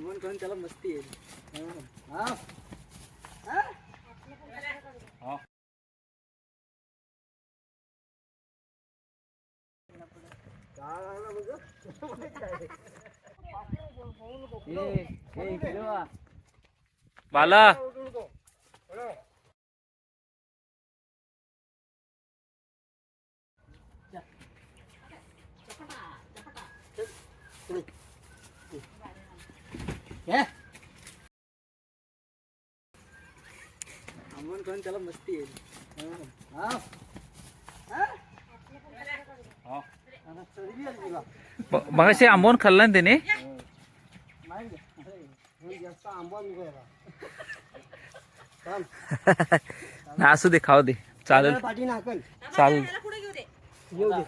आंबवण खाऊन त्याला मस्ती येईल हा. हा? हा? ए, ए, हे? आंबवण खाऊन त्याला मस्ती येईल हा. हा? मगाशी आंबवून खाल्ला ना त्याने? हे. असू दे खाऊ दे. चालेल. चालेल. येऊ दे.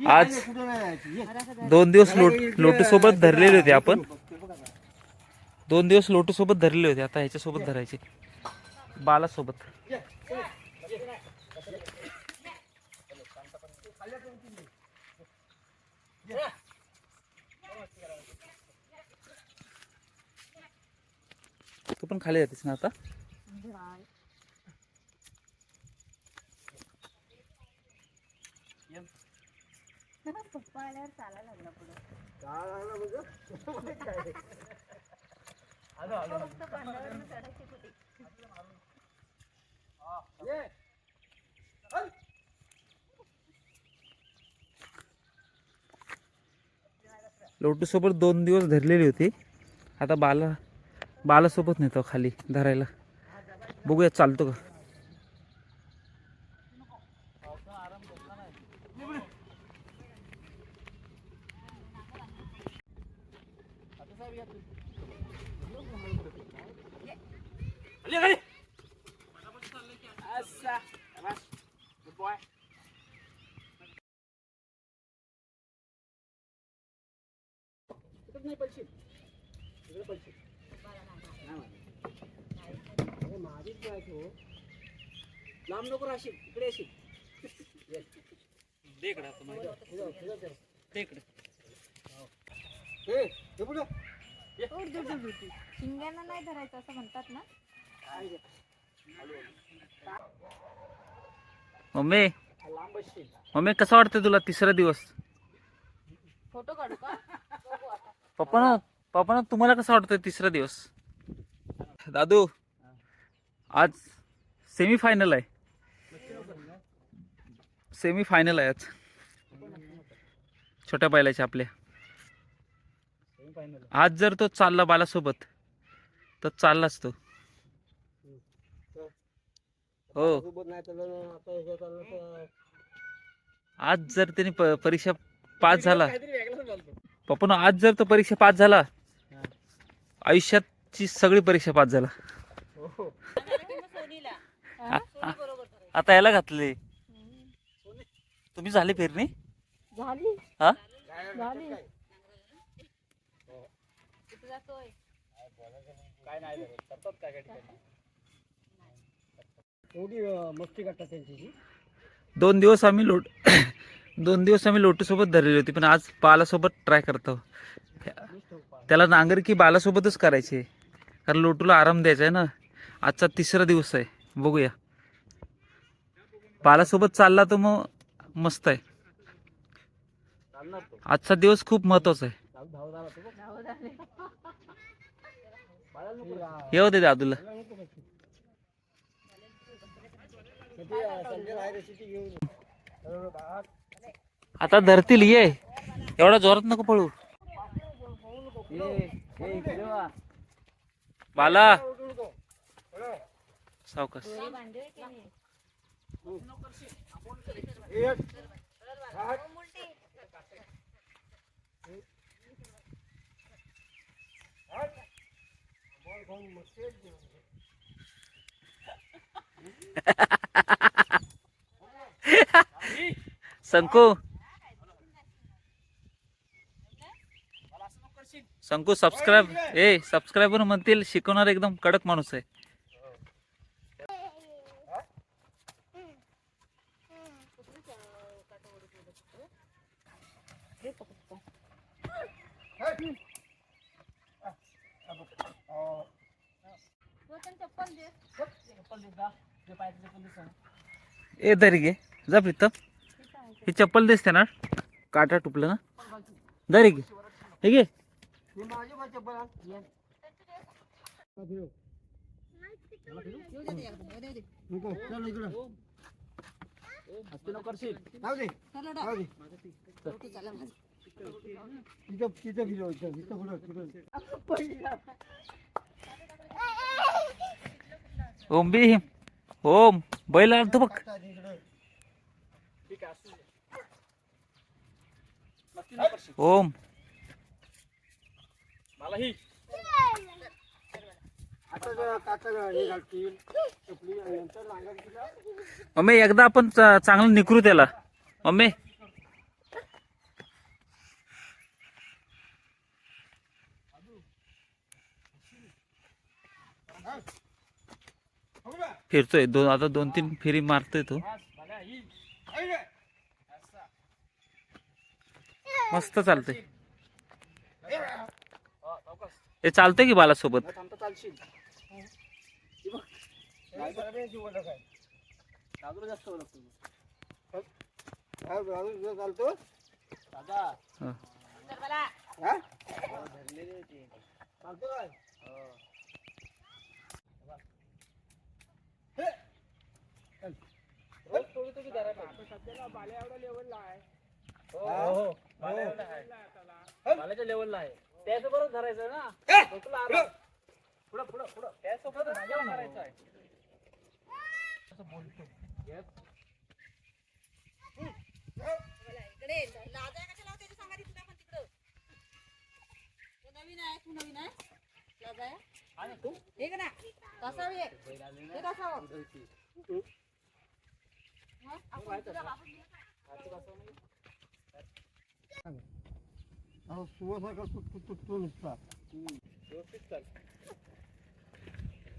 आज दोन दिवस लोट लोटू सोबत धरलेले होते आपण. दोन दिवस लोटू सोबत धरलेले होते. आता ह्याच्या सोबत धरायचे. बाला सोबत तू पण खाली जातेस ना आता? पप्पा आल्यावर चालायला लागला पुढे. फक्त बांधावरून चढायची होती लोटू सोबत दोन दिवस धरलेली होती. आता बाला बाला सोबत नेतो खाली धरायला. बघूया चालतो का? इकडं नाही. इकडं माझीच तू. लांब नको राहशील इकडे येशील. हे पुढं. नाही धरायचं असं म्हणतात ना? मम्मी. मम्मी कसं वाटतं तुला तिसरा दिवस? फोटो काढू का? पप्पा ना पप्पा ना तुम्हाला कसं वाटतं तिसरा दिवस? दादू आज सेमी फायनल आहे. सेमी फायनल आहे आज. छोट्या बैलाच्या आपल्या आज जर तो चालला बालासोबत तर चाललाच तो. हो. सोबत नाही चाललं आता हे चाललं तर आज जर त्याने प- परीक्षा पास झाला. काहीतरी वेगळंच बोलतो. पप्पा आज जर तो परीक्षा पास झाला आयुष्याची सगळी परीक्षा पास झाला. हो आता याला घातले. तुम्ही झाले पेरणी? झाली. हा? झाली. जातोय. काय नाही करत. करतात काय काय ठिकाणी? एवढी अं, मस्ती करतात त्यांची दोन दिवस आम्ही लोट दोन दिवस आम्ही लोटूसोबत धरलेली होती पण आज बालासोबत ट्राय करतो. त्याला नांगर की बालासोबतच करायचे. कारण लोटूला आराम द्यायचा आहे ना. आजचा तिसरा दिवस आहे. बघूया. बालासोबत चालला तर मग मस्त आहे. आजचा दिवस खूप महत्त्वाचा आहे. येऊ दे दादूला बाळाला नको बसू. कधी, अं, संजय राय रेसिपी घेऊन ये. बरोबर का? आता धरतील ये. एवढा जोरात नको पळू. ये, बाला. सावकाश. शंकू? शंकू सबस्क्राईब ए सबस्क्रायबर म्हणतील शिकवणार एकदम कडक माणूस आहे. ए दरी गे जा प्रीतम. ही चप्पल दिसते ना. काटा टुपलं ना. दरी घे हे घे. ओम माझी पण चप्पल आण. बघ. तिला मम्मी एकदा आपण चांगलं निकरू त्याला. मम्मी. फिरतोय. दोन आता दोन तीन फेरी मारतोय तो. मस्त चालतंय हे चालतंय की बालासोबत थांबता चालशील हे बघ. नाही तर आहे. दादूला जास्त चालतो हा. हो बालाच्या लेवलला आहे त्यासोबतच धरायचं ना पुढं. आलं. पुढं पुढं पुढं त्यासोबत माझ्यावर धरायचं आहे इकडे लाजा कशाला होते ते सांगा ती तुला पण तिकडं. तो नवीन आहे तू नवीन आहे लाजाया? आणि तू हे का ना कसावी आहे हे कसावं मग आपण तुला वापस देऊ का? अहो, सुवासारखा तुट- तुट- तुटतो नुसता. व्यवस्थित चाल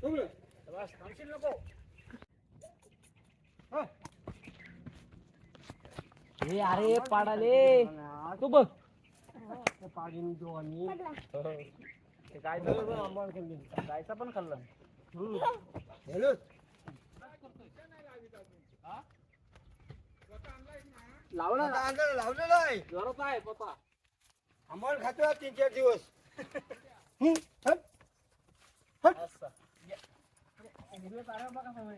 उघडं. बस थांबशील नको हा. हे अरे पाडाले. तू बघ. त्या पाडीने दोघांनी. ते काय झालं आंबा जायचा पण खाल्ला. हॅलो. लावला आता अंगाला लावलेलं आहे. जोरात आहे पप्पा. आंबळ खातो तीन चार दिवस. हं, हं. हं. असं. व्हिडिओ काढा बघा सगळे.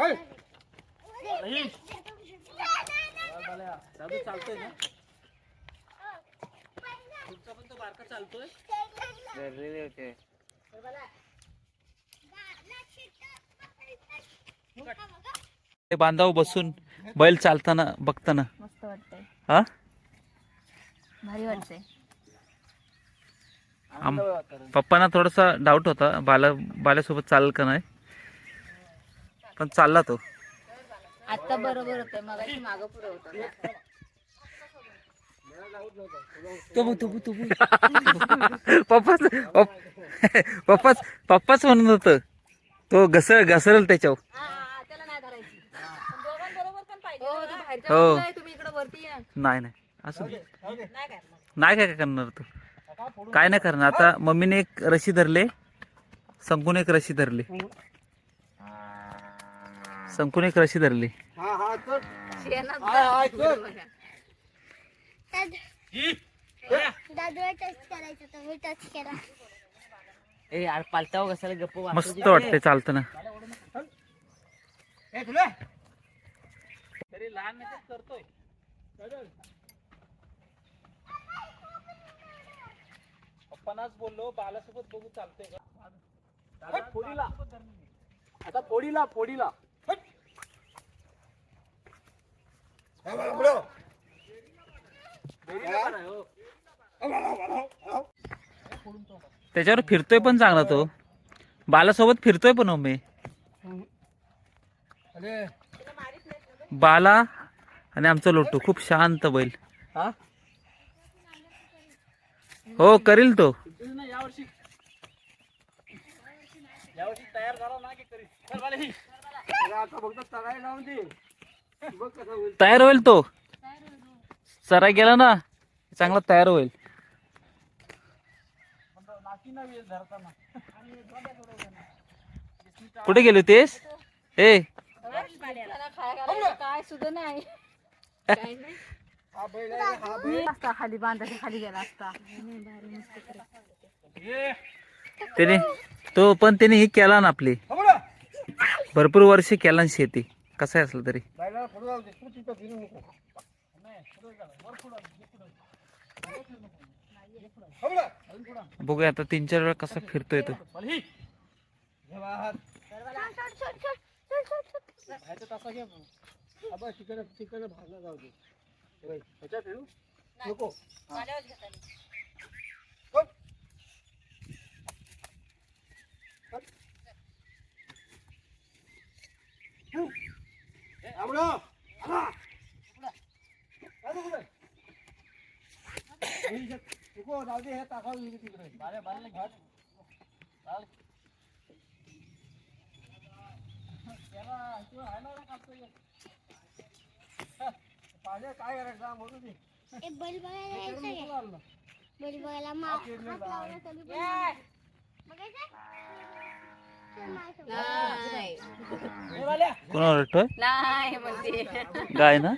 हं. जादू चालतोय ना? तुमचा पण तो बारका चालतोय? ते बांधाव बसून. बैल चालताना बघताना. मस्त वाटतंय. हा? भारी वाटतंय. आम पप्पांना थोडासा डाऊट होता बाला बाल्यासोबत चालेल का नाही? पण चालला तो. आता बरोबर होतंय मगाशी मागं पुढं होतं. पप्पाच पप्पाच पप्पाच म्हणत होत. तो घसर घसरल त्याच्यावर हा, हा, त्याला नाही धरायची पण दोघांबरोबर पण पाहिजे हो, तू बाहेरच्या हो. बाजूला आहे, तुम्ही इकडे वरती या. नाही नाही. असं नाही काय नाही काय काय करणार तू? काय नाही करणार. आता मम्मीने एक रशी धरले. संकून एक रशी धरली. संकून एक रशी धरली. हा हा चल. शेणात हाय, हाय, जा. चल. दादूला टच करायचं तर मी टच केला. ए यार पालताव कशाला गप्प मस्त वाटतंय चालताना. ए तुला. तरी लहान नाही करतोय. पप्पानाच बोललो बालासोबत बघू चालतंय का? दादा, फोडीला. आता फोडीला फोडीला. हा. फोडीला करा, हो. हा. त्याच्यावर फिरतोय पण चांगला तो. बालासोबत फिरतोय पण मम्मी अरे बाला आणि आमचा लोटू. खूप शांत बैल. हा? हो करील तो. तयार होईल तयार होईल तो. चरा गेला ना चांगला तयार होईल. कुठे गेले होतेस? ए काय सुद्धा नाही. काही नाही. हा बैल आहे हा बैल. असता खाली बांधायचा खाली गेला असता. त्याने तो पण त्याने हे केला ना आपली. भरपूर वर्ष केला ना शेती. कसं आहे असलं तरी. बघूया आता तीन चार वेळा कसा फिरतोय तो. जेव्हा हात ह्याच्या तासा घे अबा तिकडे तिकडे भागला जाऊ दे होय. ह्याच्यात फिरू नको आल्यावर घेताना. कोण? थांबलो. आला. काय नको कुठे? नको, जाऊ दे, हे टाकावं लागेल तिकडे. बारे, बारे, घाट. चाल. त्याला इकडं आहे ना रे कापतोय. हा, पाणी काय करायचं म्हणून दे. ए, बैल बघायला त्याच्यावर यायचं नको आहे. लागलं. बैल बघायला मा- हात लावला तरी पण ये. बघायचं? चल माझ्यासोबत. नाही कोणावर वाटतोय नाही म्हणते गाय ना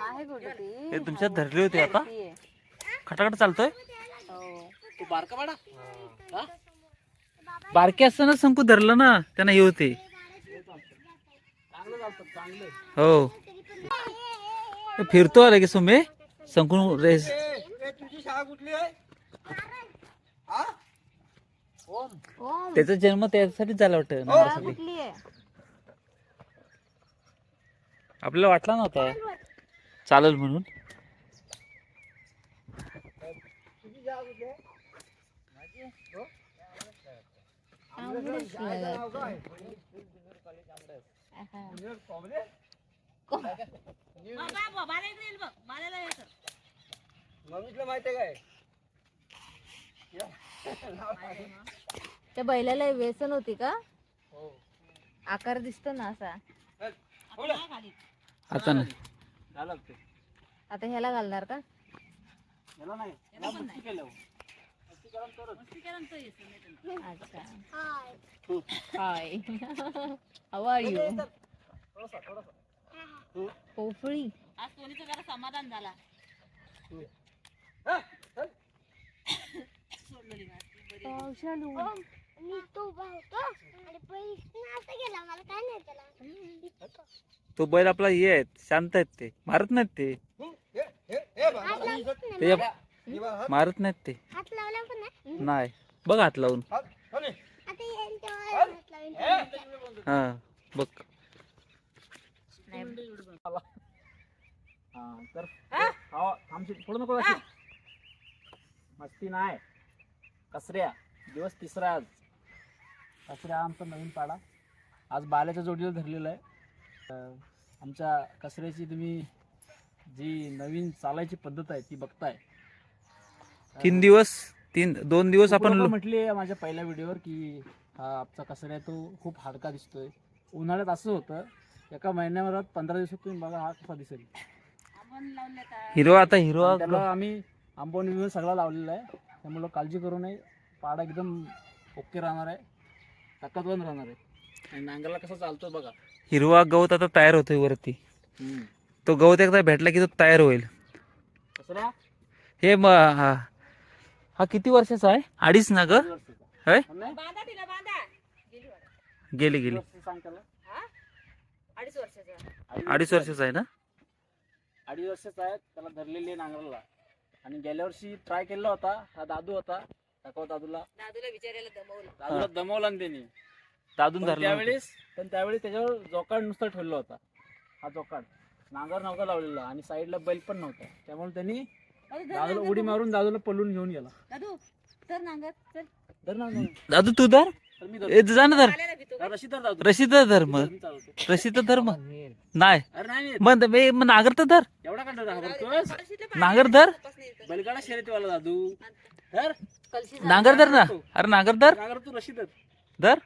आहे कुठे ती हे तुमच्यात धरली होती आता ती आहे. खटाखट चालतोय हो. तू बारका बाडा बारके असताना संकू धरलं ना त्यांना हे होते. हो. फिरतो आला की सुमे संकू रेस ए, ए, तुझी शाळा कुठली आहे? हा? ओम. त्याचा जन्म त्याच्यासाठीच झाला वाटतं आपल्याला वाटला नव्हता. चालेल म्हणून. मम्मीतलं माहिती आहे काय त्या बैलाला व्यसन होती का? हो आकार दिसतो ना असा. आता नाही. झालं ते? आता ह्याला घालणार का? नाही याला मस्ती केलं मस्ती करा तरच. अच्छा हाय. हाऊ आर यू थोडासा थोडासा पोफळी हा, चल. पावसाळू मी तो उभा होतो आणि बैल गेला मला काय नाही त्याला तो बैल आपला हे आहेत शांत आहेत ते मारत नाहीत ते नाही. ते मारत नाहीत ते. हात लावला पण नाही. नाही. बघ हात लावून. हात. हा. बघ. हा तर. हा? थांबशील. थोडं नको जाशील. मस्ती नाही कसऱ्या. दिवस तिसरा आज. कसऱ्या आमचा नवीन पाडा. आज बाल्याच्या जोडीला धरलेला आहे. अं, आमच्या कसऱ्याची तुम्ही जी नवीन चालायची पद्धत आहे ती बघताय. तीन दिवस तीन दोन दिवस आपण म्हटले माझ्या पहिल्या व्हिडिओवर की हा आमचा कसऱ्या तो खूप हाडका दिसतोय. उन्हाळ्यात असं होतं एका महिन्याभरात पंधरा दिवसात तुम्ही बघा हा कसा दिसेल. हिरो आता हिरो त्याला आम्ही आंबोनी बिंबोनी सगळा लावलेला आहे. त्यामुळं काळजी करू नये. पाडा एकदम ओके राहणार आहे. ताकदवान राहणार आहे. आणि नांगरला कसं चालतो बघा. हिरवा गवत आता तयार होतोय वरती. तो गवत एकदा भेटला की तो तयार होईल. कसं हे म हा. हा किती वर्षाचा आहे? अडीच ना ग. होय? बांधा तिला बांधा. गेली वाटतं. गेली गेली सांग त्याला हा? अडीच वर्षाचा अडीच वर्षाचा आहे ना? अडीच वर्षाचा आहे त्याला धरलेली आहे नांगरला. आणि गेल्या वर्षी ट्राय केला होता हा दादू होता दाखवा दादूला. दादूला विचारायला दमवलं. दादूला दमवला ना त्यांनी. दादून पण धरला. त्यावेळेस पण त्यावेळी त्याच्यावर जोकाड नुसता ठेवला होता. हा जोकाड. नांगर नव्हता लावलेला आणि साईडला बैल पण नव्हता. त्यामुळे त्यांनी दादूला नांगर उडी. मारून दादूला पळून घेऊन गेला. दादू तर नांगर चल. धर ना धर. दादू तू धर. तर मी ए, जा ना धर. आलेला भीतो का? रशी धर दादू. रशीद धर मग. मी चालवतो. रशीद धर मग. नाही. अरे नाही नाही. मग बे- मग नागर तर धर. एवढा का डर घाबरतोस कळशीतलं पाणी नांगर धर. तपास नाही येत. बैलगाडा शर्यतीवाला दादू. धर. कळशी नांगर धर ना. अरे नागर धर. नागर तू रशी धर. धर.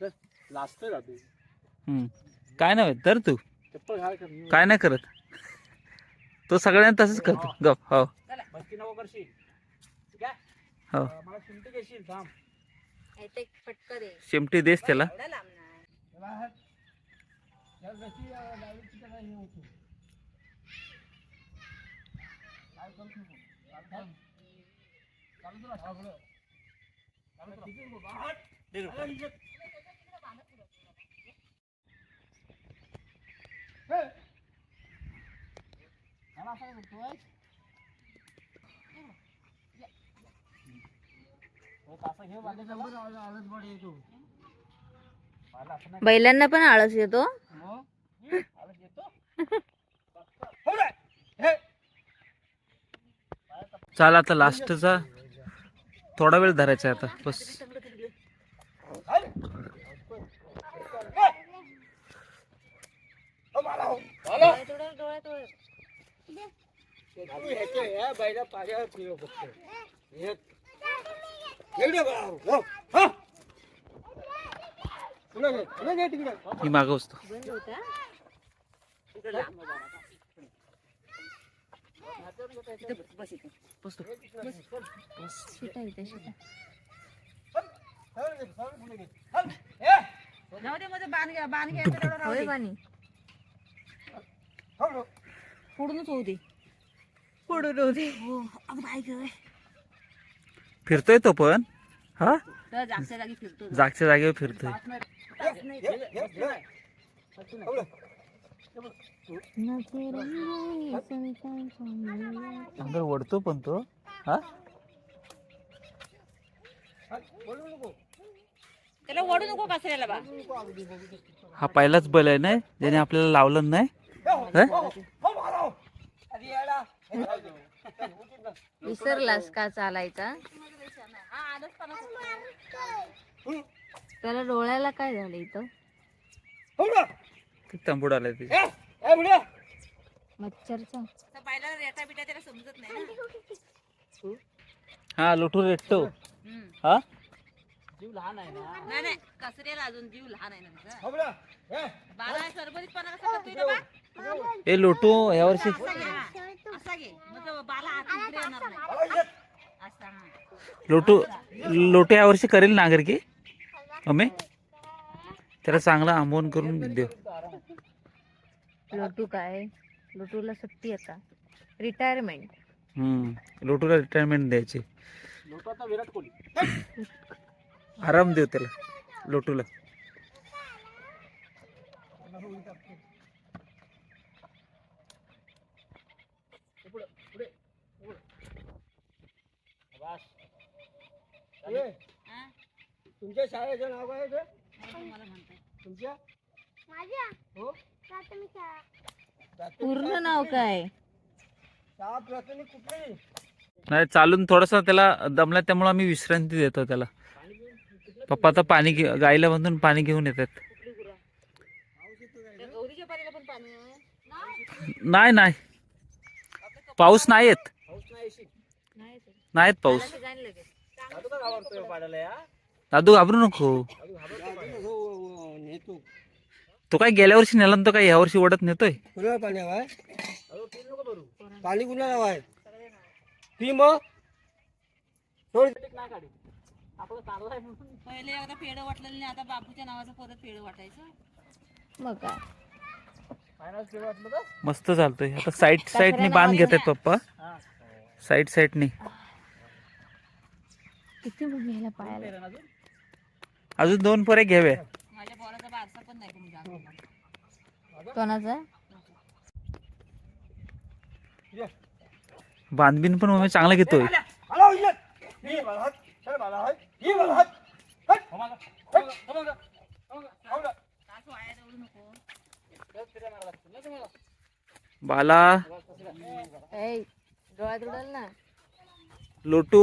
धर. लाजतोय दादू. हम्म. काय नाही होत, धर तू. चप्पल घाल कर. काय नाही करत. तो सगळ्यांना तसंच करतो. गप हो. मस्ती नको करशील. ठीक आहे? हो. मला चिमटी घेशील थांब. ते फटका दे. शेमटी देस त्याला. एवढा हे. हा. हे. बैलांना पण आळस येतो? हो. हे. चाल आता लास्टचा थोडा वेळ धरायचा आहे आता बस हाय. मी मागं बसतो सरळ घे, सरळ पुढे घे. हल. हे. जाऊ दे मध्ये बाण घ्या बाण दे. पाणी हो, हो. फोडूनच होऊ दे दे हो अगं गं फिरतोय तो पण हा तर जागच्या जागी फिरतो जागच्या जागेवर फिरतोय हे, हे, हे, हे. हो रे. अंदर ओढतो पण तो हा हल, बोलू नको. त्याला ओढू नको बा हा पहिलाच बैल आहे ना ज्याने आपल्याला लावलं नाही हे, हो, हे? हो, हो, मला हो. अरे येडा. विसरलास का चालायचा. त्याला डोळ्याला काय झालं इथं हो तंबूड आलाय. मच्छरचा बायला रेटा बिटा त्याला समजत नाही ना हा लोटून रेटतो. हा जीव लहान आहे ना. नाही नाही कचऱ्याला अजून जीव लहान आहे ना. हो. हे. बाला सरबरीतपणा कसा करतोय रे बा ए लोटू यावर्षी असा घे हा. असा घे. म्हणजे बाला आत उघडे येणार नाही. असा हा. लोटू लोटू यावर्षी करेल नागर की? अमे त्याला चांगला आंबवून करून देऊ. लोटू काय? लोटूला सुट्टी आता. रिटायरमेंट हम्म लोटूला रिटायरमेंट द्यायची. लोक आता विराट कोहली. आराम देऊ त्याला लोटूला बस? तुमच्या शाळेचं नाव काय आहे. तुमच्या हो प्राथमिक पूर्ण नाव? काय शाळा प्राथमिक कुठली नाही चालून थोडासा त्याला दमला त्यामुळे आम्ही विश्रांती देतो त्याला पप्पा आता पाणी घे गाईला बांधून पाणी घेऊन येतात. गौरीच्या पण पाणी आहे नाही नाही. पाऊस नाही येत. नाही येशील नाही पाऊस. जाईन लगेच दादू घाबरू नको. नेतो तो काय गेल्या वर्षी नेला ना तो काय ह्या वर्षी ओढत नेतोय? कुणाला पाणी हवाय पाणी कुणाला हवाय पी मग? सोड. आपलं म्हणून. पहिले एकदा पेढं वाटलेलं नाही आता बापूच्या नावाचं परत पेढं वाटायचं. मग काय? वाटलं तर? मस्त चालतोय. आता साईड साईडने बांध घेत आहेत पप्पा. हा. साईड साईडने किती पायाला अजून अजून? दोन पोरे घ्यावे माझ्या पोराचा बारसा पण नाही तुम्ही जागा कोणाचा. बांधबीन पण मम्मी चांगला घेतोय. ये. ही. हो. हो. हो. हो? बाला ना लोटू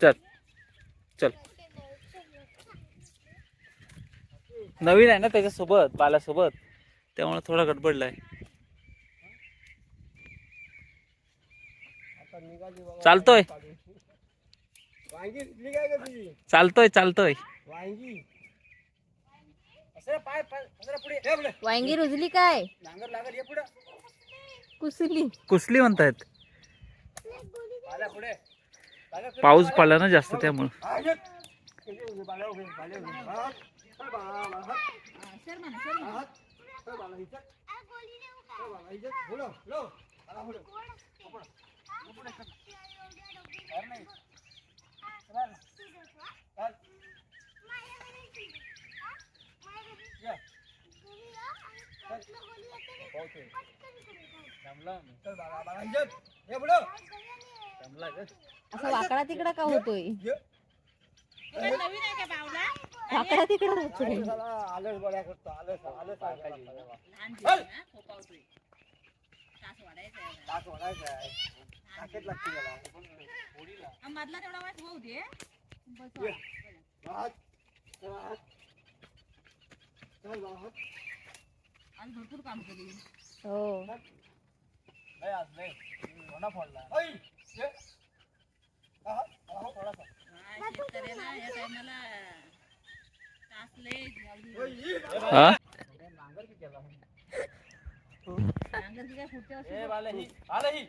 चल चल नवीन आहे ना त्याच्यासोबत बालासोबत त्यामुळे थोडा गडबडलाय आता निघाली बाबा. चालतोय. चालतोय चालतोय. वांगी. रुजली काय? कुसली. कुसली म्हणतायत. पाऊस पडला ना जास्त त्यामुळं. असा वाकडा तिकडा का होतोय? ये. नवीन आहे का बावला वाकडा तिकडा होतोय आलस आला, आलस बड्या करतो आलस आलस वाढायचा ताकद लागते त्याला मधला तेवढा वाट होऊ दे. आज भरपूर काम केली हो आज फोडला. हा, हा, हा, थोडासा. शेतकऱ्याला या टायमाला. हा नांगर केला. नांगर काय वर्षी ए, बाला ही. आला ही.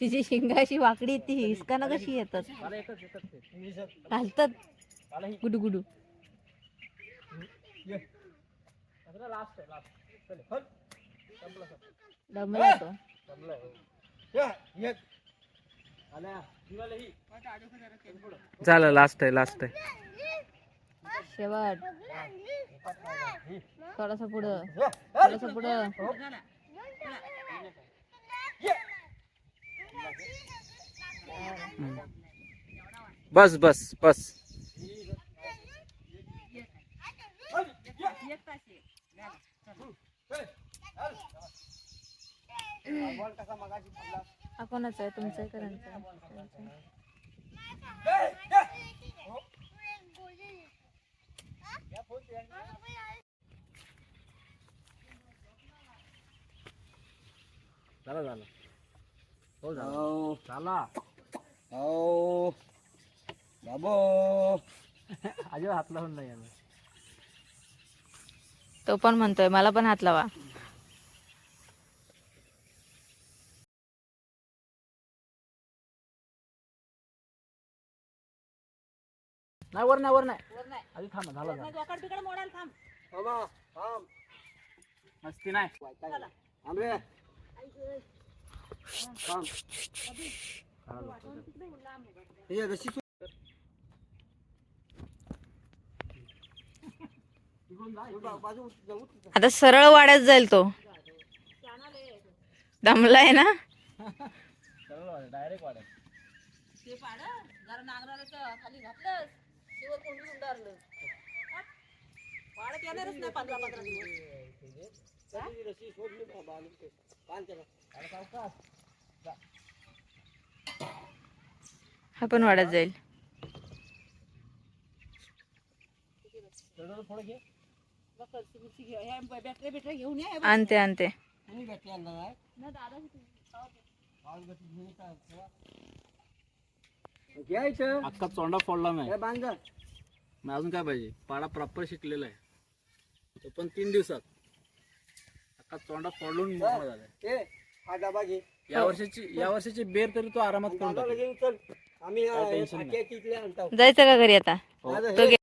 तिची शिंगाशी वाकडी ती हिसकानं कशी येतात. घालतात. ही. गुडू गुडू. ये. आता लास्ट आहे लास्ट झालं लास्ट आहे लास्ट आहे. शेवट. ही. थोडासा पुढं. थोडासा पुढं. बस बस बस. हा, बॉल कसा मगाशी पडला. कोणाचा आहे तुमचा आहे का त्यांचा आहे? ये, ये. हो. या, फोन पे. झाला झाला हो झाला हो. झाला हो. बाबो. अजिबात हात लावून नाही आम्ही तो पण म्हणतोय मला पण हात लावा नाही वर नाही वर नाही. आधी थांब झाला झाला. थांबा, थांब. मस्ती नाही. थांब रे. थांब. ये, रशी सो- बा- बाजू जाऊ तिथं. आता सरळ वाड्यात जाईल तो. दमलाय ना? डायरेक्ट वाढत ते पाड जरा नांगराला खाली घातलं शिवर कोंडून उडारलं. वाढत येणारच नाही पंधरा पंधरा दिवस. रशी सोडली. हा पण वाढत जाईल. थोडं घे. बॅटरी बिटरी घेऊन ये आणते आणते. घ्यायचं अख्खा चोंडा फोडला नाही हे बांध. मग अजून काय पाहिजे? पाडा प्रॉपर शिकलेला आहे. तो पण तीन दिवसात. अख्खा चोंडा फोडून मोकळा झालाय. ए हा डबा घे. या वर्षाची या वर्षाची बेर तरी तो आरामात करून टाकेल. चल. आम्ही काय आणतो. जायचं का घरी आता? माझं तो हे- गे-